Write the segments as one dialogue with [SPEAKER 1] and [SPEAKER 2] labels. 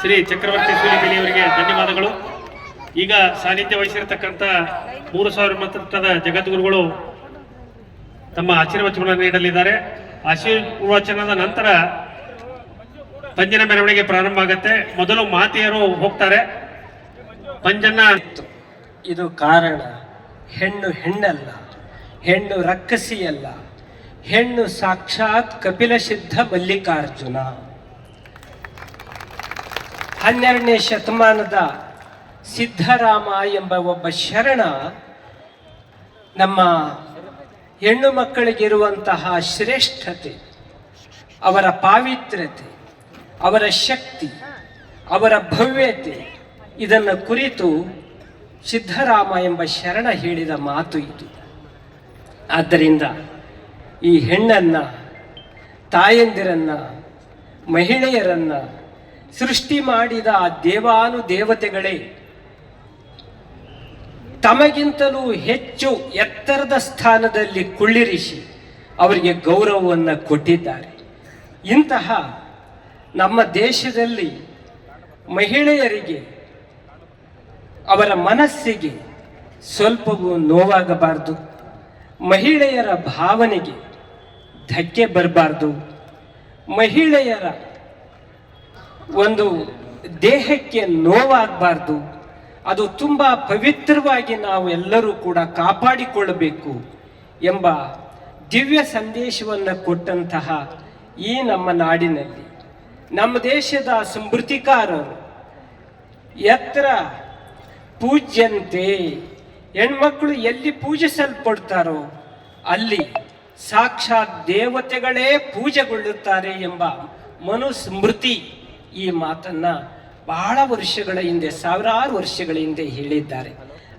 [SPEAKER 1] ಶ್ರೀ ಚಕ್ರವರ್ತಿ ಸೂಲಿಬೆಲಿ ಅವರಿಗೆ ಧನ್ಯವಾದಗಳು. ಈಗ ಸಾನ್ನಿಧ್ಯ ವಹಿಸಿರತಕ್ಕಂಥ ಮೂರು ಸಾವಿರ ಮತದ ಜಗದ್ಗುರುಗಳು ತಮ್ಮ ಆಶೀರ್ವಚನ ನೀಡಲಿದ್ದಾರೆ. ಆಶೀರ್ವಚನದ ನಂತರ ಪಂಜನ ಮೆರವಣಿಗೆ ಪ್ರಾರಂಭ ಆಗುತ್ತೆ. ಮೊದಲು ಮಾತೆಯರು ಹೋಗ್ತಾರೆ. ಪಂಜನ್ನ
[SPEAKER 2] ಇದು ಕಾರಣ. ಹೆಣ್ಣು ಹೆಣ್ಣಲ್ಲ, ಹೆಣ್ಣು ರಕ್ಕಸಿಯಲ್ಲ, ಹೆಣ್ಣು ಸಾಕ್ಷಾತ್ ಕಪಿಲ ಸಿದ್ಧ ಮಲ್ಲಿಕಾರ್ಜುನ. ಹನ್ನೆರಡನೇ ಶತಮಾನದ ಸಿದ್ಧರಾಮ ಎಂಬ ಒಬ್ಬ ಶರಣ ನಮ್ಮ ಹೆಣ್ಣು ಮಕ್ಕಳಿಗಿರುವಂತಹ ಶ್ರೇಷ್ಠತೆ, ಅವರ ಪಾವಿತ್ರ್ಯತೆ, ಅವರ ಶಕ್ತಿ, ಅವರ ಭವ್ಯತೆ, ಇದನ್ನು ಕುರಿತು ಸಿದ್ಧರಾಮ ಎಂಬ ಶರಣ ಹೇಳಿದ ಮಾತು ಇದು. ಆದ್ದರಿಂದ ಈ ಹೆಣ್ಣನ್ನು, ತಾಯಂದಿರನ್ನು, ಮಹಿಳೆಯರನ್ನ ಸೃಷ್ಟಿ ಮಾಡಿದ ಆ ದೇವಾನು ದೇವತೆಗಳೇ ತಮಗಿಂತಲೂ ಹೆಚ್ಚು ಎತ್ತರದ ಸ್ಥಾನದಲ್ಲಿ ಕುಳ್ಳಿರಿಸಿ ಅವರಿಗೆ ಗೌರವವನ್ನು ಕೊಟ್ಟಿದ್ದಾರೆ. ಇಂತಹ ನಮ್ಮ ದೇಶದಲ್ಲಿ ಮಹಿಳೆಯರಿಗೆ ಅವರ ಮನಸ್ಸಿಗೆ ಸ್ವಲ್ಪವೂ ನೋವಾಗಬಾರದು, ಮಹಿಳೆಯರ ಭಾವನೆಗೆ ಧಕ್ಕೆ ಬರಬಾರ್ದು, ಮಹಿಳೆಯರ ಒಂದು ದೇಹಕ್ಕೆ ನೋವಾಗಬಾರ್ದು. ಅದು ತುಂಬ ಪವಿತ್ರವಾಗಿ ನಾವು ಎಲ್ಲರೂ ಕೂಡ ಕಾಪಾಡಿಕೊಳ್ಳಬೇಕು ಎಂಬ ದಿವ್ಯ ಸಂದೇಶವನ್ನು ಕೊಟ್ಟಂತಹ ಈ ನಮ್ಮ ನಾಡಿನಲ್ಲಿ. ನಮ್ಮ ದೇಶದ ಸ್ಮೃತಿಕಾರರು ಎತ್ತರ ಪೂಜ್ಯಂತೆ. ಹೆಣ್ಮಕ್ಳು ಎಲ್ಲಿ ಪೂಜಿಸಲ್ಪಡ್ತಾರೋ ಅಲ್ಲಿ ಸಾಕ್ಷಾತ್ ದೇವತೆಗಳೇ ಪೂಜೆಗೊಳ್ಳುತ್ತಾರೆ ಎಂಬ ಮನುಸ್ಮೃತಿ. ಈ ಮಾತನ್ನ ಬಹಳ ವರ್ಷಗಳ ಹಿಂದೆ, ಸಾವಿರಾರು ವರ್ಷಗಳ ಹಿಂದೆ ಹೇಳಿದ್ದಾರೆ.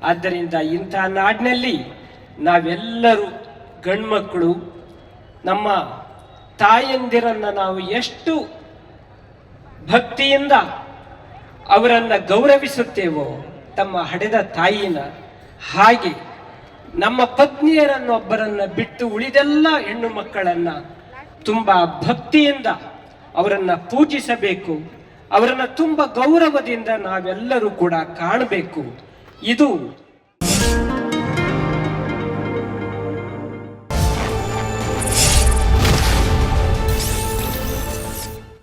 [SPEAKER 2] ಆದ್ದರಿಂದ ಇಂಥ ನಾಡಿನಲ್ಲಿ ನಾವೆಲ್ಲರೂ ಗಂಡ್ಮಕ್ಕಳು ನಮ್ಮ ತಾಯಂದಿರನ್ನ ನಾವು ಎಷ್ಟು ಭಕ್ತಿಯಿಂದ ಅವರನ್ನು ಗೌರವಿಸುತ್ತೇವೋ, ತಮ್ಮ ಹಡೆದ ತಾಯಿನ ಹಾಗೆ ನಮ್ಮ ಪತ್ನಿಯರನ್ನೊಬ್ಬರನ್ನ ಬಿಟ್ಟು ಉಳಿದೆಲ್ಲ ಹೆಣ್ಣು ಮಕ್ಕಳನ್ನ ತುಂಬಾ ಭಕ್ತಿಯಿಂದ ಅವರನ್ನ ಪೂಜಿಸಬೇಕು. ಅವರನ್ನ ತುಂಬ ಗೌರವದಿಂದ ನಾವೆಲ್ಲರೂ ಕೂಡ ಕಾಣಬೇಕು. ಇದು